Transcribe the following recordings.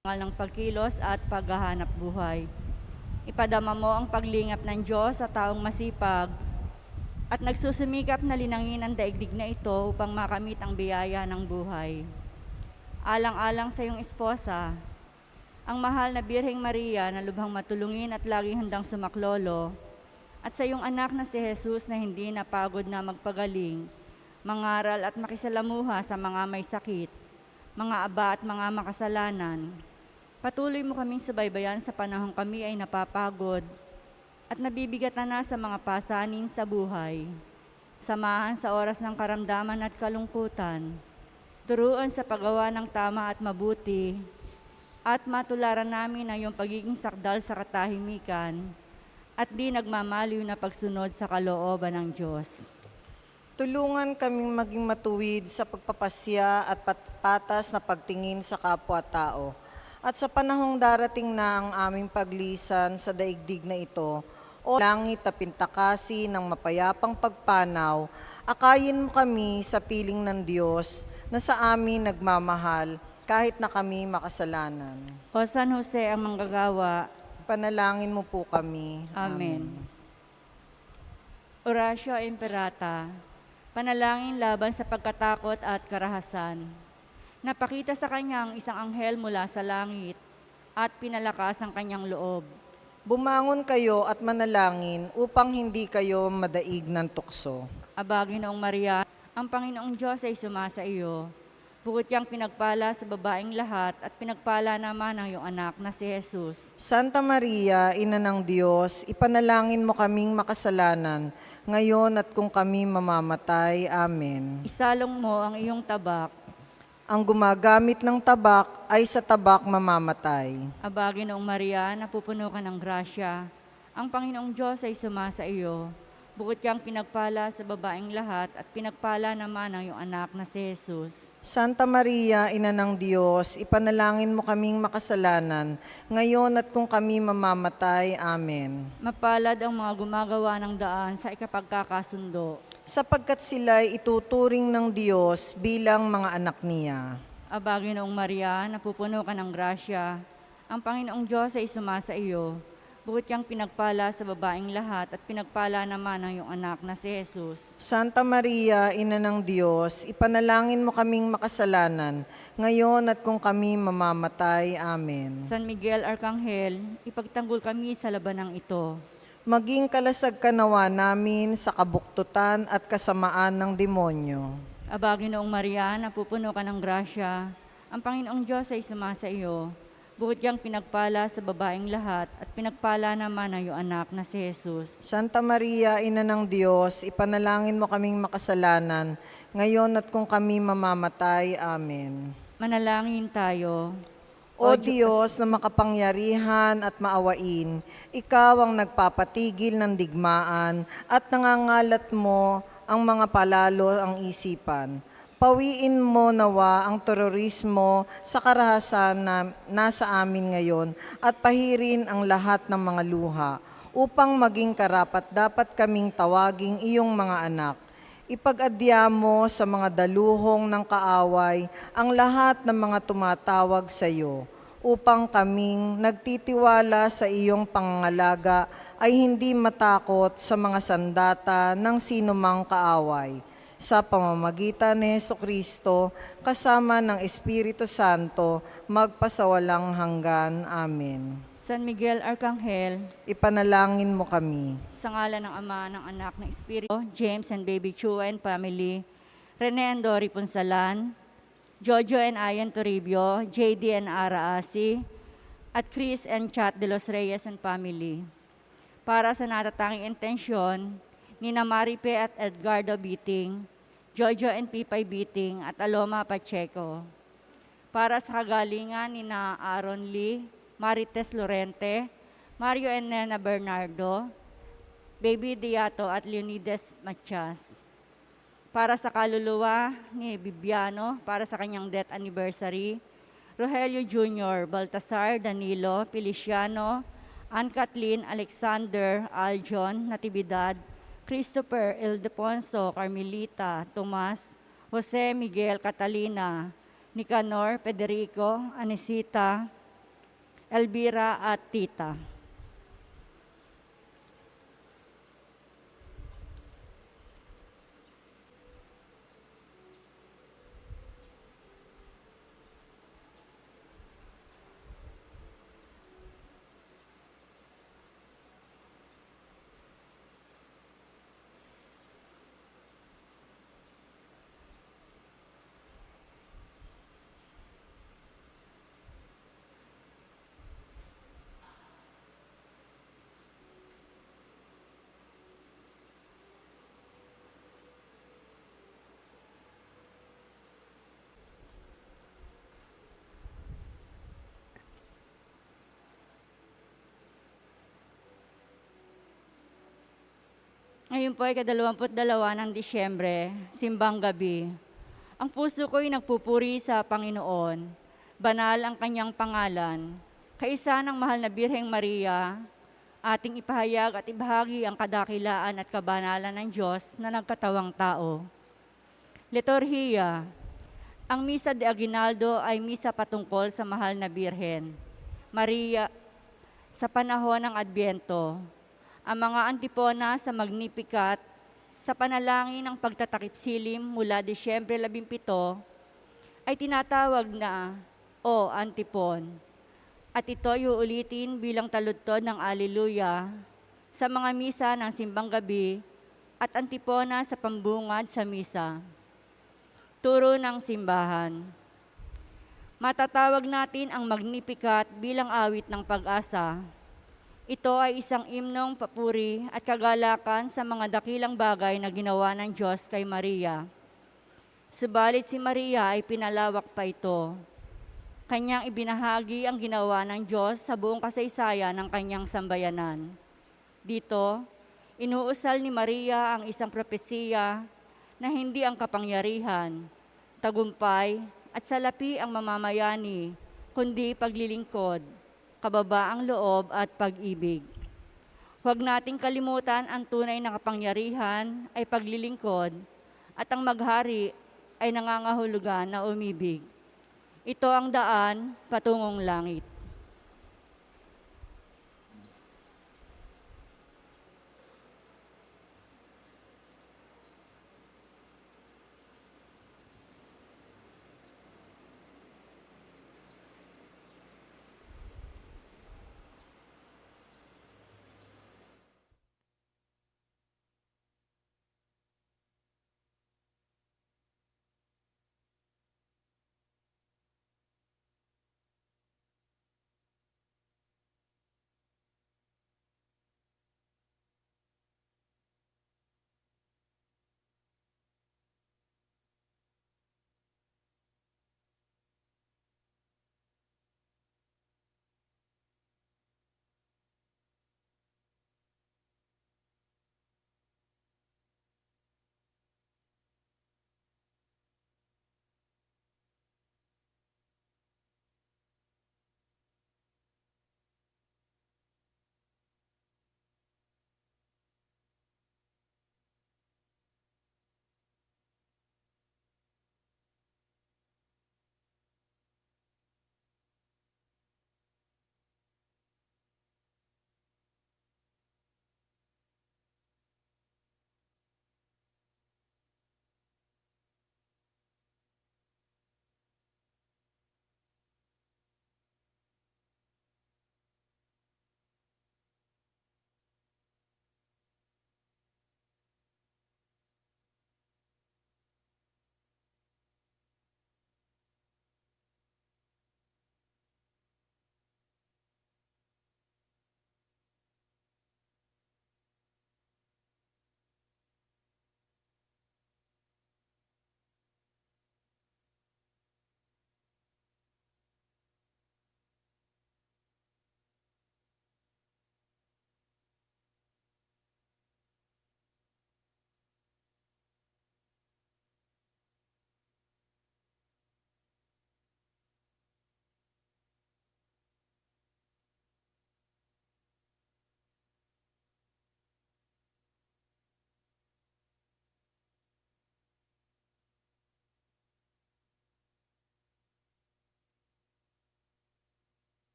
Ng pagkilos at paghahanap buhay. Ipadama mo ang paglingap ng Diyos sa taong masipag at nagsusumikap na linangin ang daigdig na ito upang makamit ang biyaya ng buhay. Alang-alang sa iyong esposa, ang mahal na Birheng Maria na lubhang matulungin at laging handang sumaklolo, at sa iyong anak na si Jesus na hindi napagod na magpagaling, mangaral at makisalamuha sa mga may sakit, mga aba at mga makasalanan. Patuloy mo kaming subaybayan sa panahong kami ay napapagod at nabibigatan na sa mga pasanin sa buhay. Samahan sa oras ng karamdaman at kalungkutan. Turuan sa paggawa ng tama at mabuti at matularan namin ang iyong pagiging sakdal sa katahimikan at di nagmamaliw na pagsunod sa kalooban ng Diyos. Tulungan kaming maging matuwid sa pagpapasya at pat- patas na pagtingin sa kapwa-tao. At sa panahong darating na ang aming paglisan sa daigdig na ito, o langit na pintakasi ng mapayapang pagpanaw, akayin mo kami sa piling ng Diyos na sa amin nagmamahal kahit na kami makasalanan. O San Jose ang manggagawa, Panalangin mo po kami. Amen. Oratio Imperata, panalangin laban sa pagkatakot at karahasan. Napakita sa kanya ang isang anghel mula sa langit at pinalakas ang kanyang loob. Bumangon kayo at manalangin upang hindi kayo madaig ng tukso. Aba, Ginoong Maria, ang Panginoong Diyos ay sumasa iyo. Bukod kang pinagpala sa babaeng lahat at pinagpala naman ang iyong anak na si Jesus. Santa Maria, Ina ng Diyos, ipanalangin mo kaming makasalanan, ngayon at kung kami mamamatay. Amen. Isalong mo ang iyong tabak. Ang gumagamit ng tabak ay sa tabak mamamatay. Aba, Ginoong Maria, napupuno ka ng grasya. Ang Panginoong Diyos ay sumasa iyo. Bukod kang pinagpala sa babaeng lahat at pinagpala naman ang iyong anak na si Jesus. Santa Maria, Ina ng Diyos, ipanalangin mo kaming makasalanan, ngayon at kung kami mamamatay. Amen. Mapalad ang mga gumagawa ng daan sa ikapagkakasundo. Sapagkat sila'y ituturing ng Diyos bilang mga anak niya. Aba, Ginoong Maria, napupuno ka ng grasya. Ang Panginoong Diyos ay sumasa iyo. Bukod kang pinagpala sa babaeng lahat at pinagpala naman ang iyong anak na si Jesus. Santa Maria, Ina ng Diyos, ipanalangin mo kaming makasalanan, ngayon at kung kami mamamatay. Amen. San Miguel Arcangel, ipagtanggol kami sa labanang ito. Maging kalasag ka nawa namin sa kabuktutan at kasamaan ng demonyo. Aba, Ginoong Maria, napupuno ka ng grasya. Ang Panginoong Diyos ay sumasa iyo. Bukod kang pinagpala sa babaeng lahat at pinagpala naman ang iyong anak na si Jesus. Santa Maria, Ina ng Diyos, ipanalangin mo kaming makasalanan, ngayon at kung kami mamamatay. Amen. Manalangin tayo. O Diyos na makapangyarihan at maawain, Ikaw ang nagpapatigil ng digmaan at nangangalat mo ang mga palalo ang isipan. Pawiin mo nawa ang terorismo sa karahasan na nasa amin ngayon at pahirin ang lahat ng mga luha upang maging karapat dapat kaming tawaging iyong mga anak. Ipag-adya mo sa mga daluhong ng kaaway ang lahat ng mga tumatawag sa iyo upang kaming nagtitiwala sa iyong pangangalaga ay hindi matakot sa mga sandata ng sinumang kaaway. Sa pamamagitan ni Yeso Kristo, kasama ng Espiritu Santo, magpasawalang hanggan. Amen. San Miguel Arcangel, Ipanalangin mo kami. sa ngalan ng Ama, ng Anak, ng Espiritu, James and Baby Chua and family, Rene and Dory Punsalan, Jojo and Ian Toribio, JD and Ara Asi, at Chris and Chat de los Reyes and family. Para sa natatanging intensyon, ni Maripe at Edgardo Biting, Jojo and Pipay Biting at Aloma Pacheco. Para sa kagalingan ni na Aaron Lee, Marites Lorente, Mario and Nena Bernardo, Baby Diato at Leonides Matias. Para sa kaluluwa ni Bibiano, para sa kanyang death anniversary, Rogelio Jr., Baltasar, Danilo, Feliciano, Ann Kathleen, Alexander, Aljon, Natividad, Christopher, Ildefonso, Carmelita, Tomas, Jose Miguel, Catalina, Nicanor, Federico, Anisita, Elvira at Tita. Ngayon po ay kadalawamput dalawa ng Disyembre, simbang gabi. Ang puso ko'y nagpupuri sa Panginoon. Banal ang kanyang pangalan. Kaisa ng mahal na Birheng Maria, ating ipahayag at ibahagi ang kadakilaan at kabanalan ng Diyos na nagkatawang tao. Liturhiya. Ang Misa de Aguinaldo ay misa patungkol sa mahal na Birhen. Maria, sa panahon ng Adbyento, ang mga antipona sa Magnificat sa panalangin ng pagtatakip silim mula Disyembre 17 ay tinatawag na O Antipon. At ito ay uulitin bilang taludtod ng Alleluia sa mga misa ng simbang gabi at antipona sa pambungad sa misa. Turo ng simbahan. Matatawag natin ang Magnificat bilang awit ng pag-asa ito ay isang imnong papuri at kagalakan sa mga dakilang bagay na ginawa ng Diyos kay Maria. Subalit si Maria ay pinalawak pa ito. Kanyang ibinahagi ang ginawa ng Diyos sa buong kasaysayan ng kanyang sambayanan. Dito, inuusal ni Maria ang isang propesiya na hindi ang kapangyarihan, tagumpay at salapi ang mamamayani, kundi paglilingkod kababaang loob at pag-ibig. Huwag nating kalimutan ang tunay na kapangyarihan ay paglilingkod at ang maghari ay nangangahulugan na umibig. Ito ang daan patungong langit.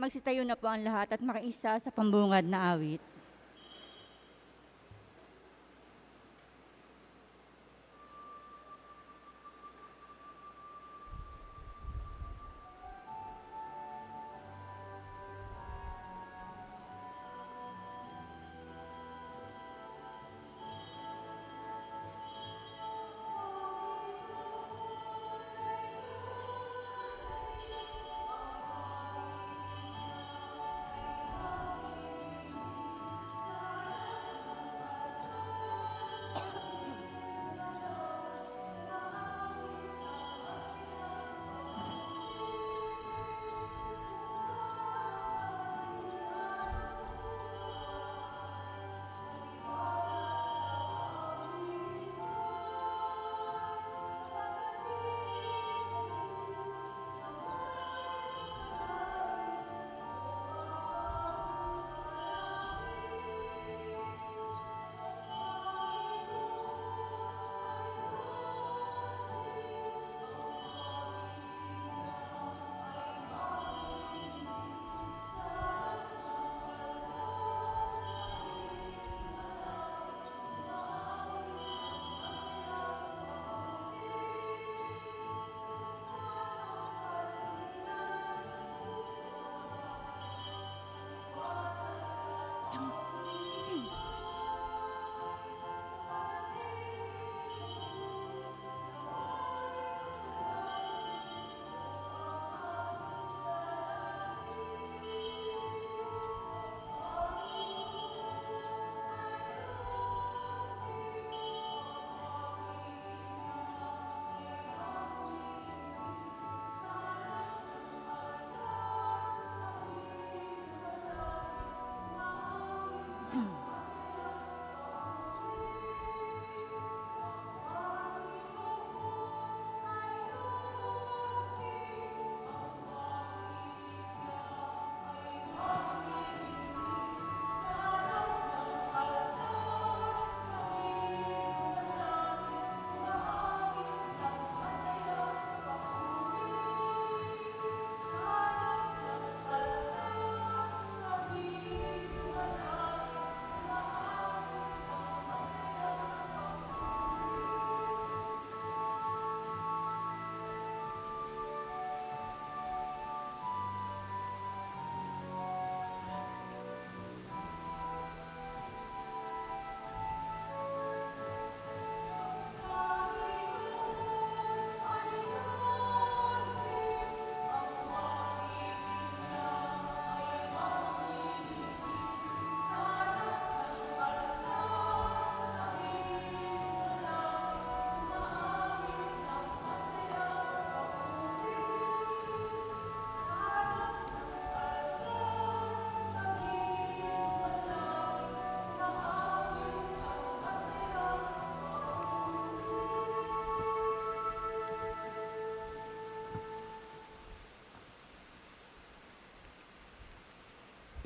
Magsitayo na po ang lahat at makiisa sa pambungad na awit.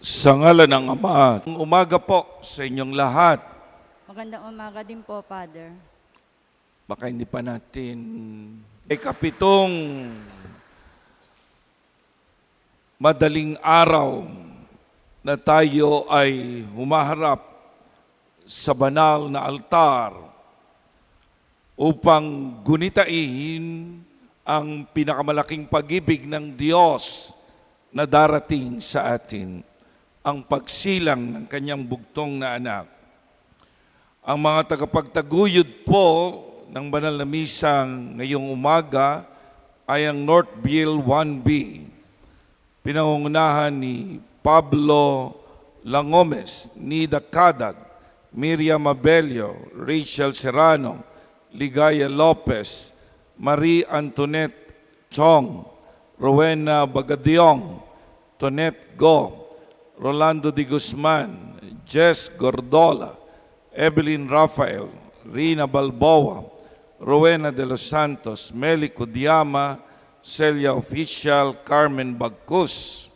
Sa ngala ng Ama, umaga po sa inyong lahat. Magandang umaga din po, Father. Baka hindi pa natin ikapitong madaling araw na tayo ay humaharap sa banal na altar upang gunitain ang pinakamalaking pag-ibig ng Diyos na darating sa atin, ang pagsilang ng kanyang bugtong na anak. Ang mga tagapagtaguyod po ng banal na misang ngayong umaga ay ang Northville 1B. Pinangungunahan ni Pablo Langomes, Nida Cadag, Miriam Abelio, Rachel Serrano, Ligaya Lopez, Marie Antoinette Chong, Rowena Bagadiong, Tonet Go, Rolando Di Guzman, Jess Gordola, Evelyn Rafael, Rina Balboa, Rowena de los Santos, Meli Kudiama, Celia Official, Carmen Bagkus,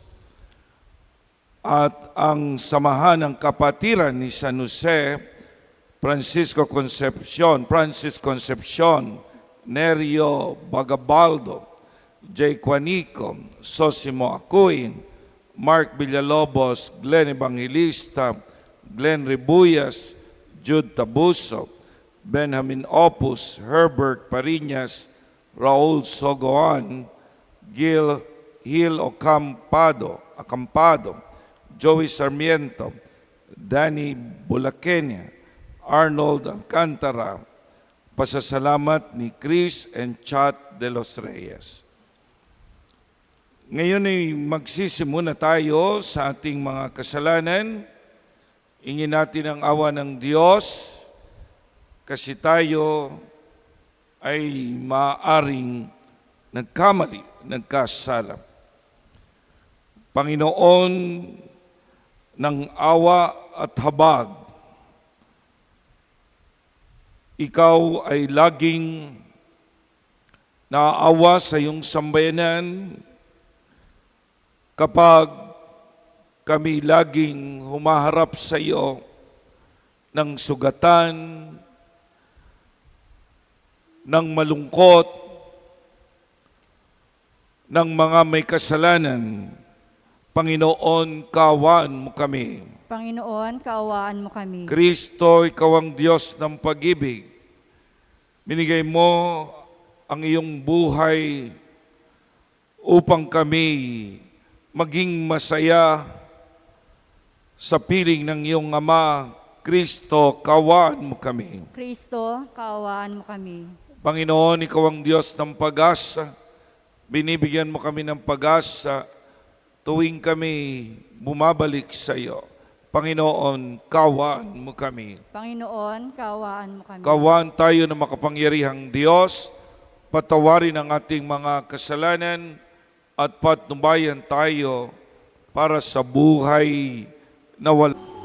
at ang samahan ng kapatiran ni San Jose, Francisco Concepcion, Francis Concepcion, Nerio Bagabaldo, Jay Quanico, Sosimo Acuin, Mark Villalobos, Glenn Evangelista, Glenn Ribuyas, Jude Tabuso, Benjamin Opus, Herbert Pariñas, Raul Sogoan, Gil Gil Ocampado, Acampado, Joey Sarmiento, Danny Bulaquenia, Arnold Alcantara, pasasalamat ni Chris and Chat de los Reyes. Ngayon ay magsisimuna tayo sa ating mga kasalanan. Ingin natin ang awa ng Diyos kasi tayo ay maaring nagkamali, nagkasala. Panginoon ng awa at habag, ikaw ay laging naaawa sa iyong sambayanan kapag kami laging humaharap sa iyo ng sugatan, ng malungkot, ng mga may kasalanan, Panginoon, kawaan mo kami. Panginoon, kaawaan mo kami. Kristo, ikaw ang Diyos ng pag-ibig. Binigay mo ang iyong buhay upang kami maging masaya sa piling ng iyong Ama. Kristo, kawaan mo kami. Kristo, kaawaan mo kami. Panginoon, ikaw ang Diyos ng pag-asa. Binibigyan mo kami ng pag-asa tuwing kami bumabalik sa iyo. Panginoon, kawaan mo kami. Panginoon, kaawaan mo kami. Kawaan tayo na makapangyarihang Diyos, patawarin ang ating mga kasalanan at patnubayan tayo para sa buhay na wala.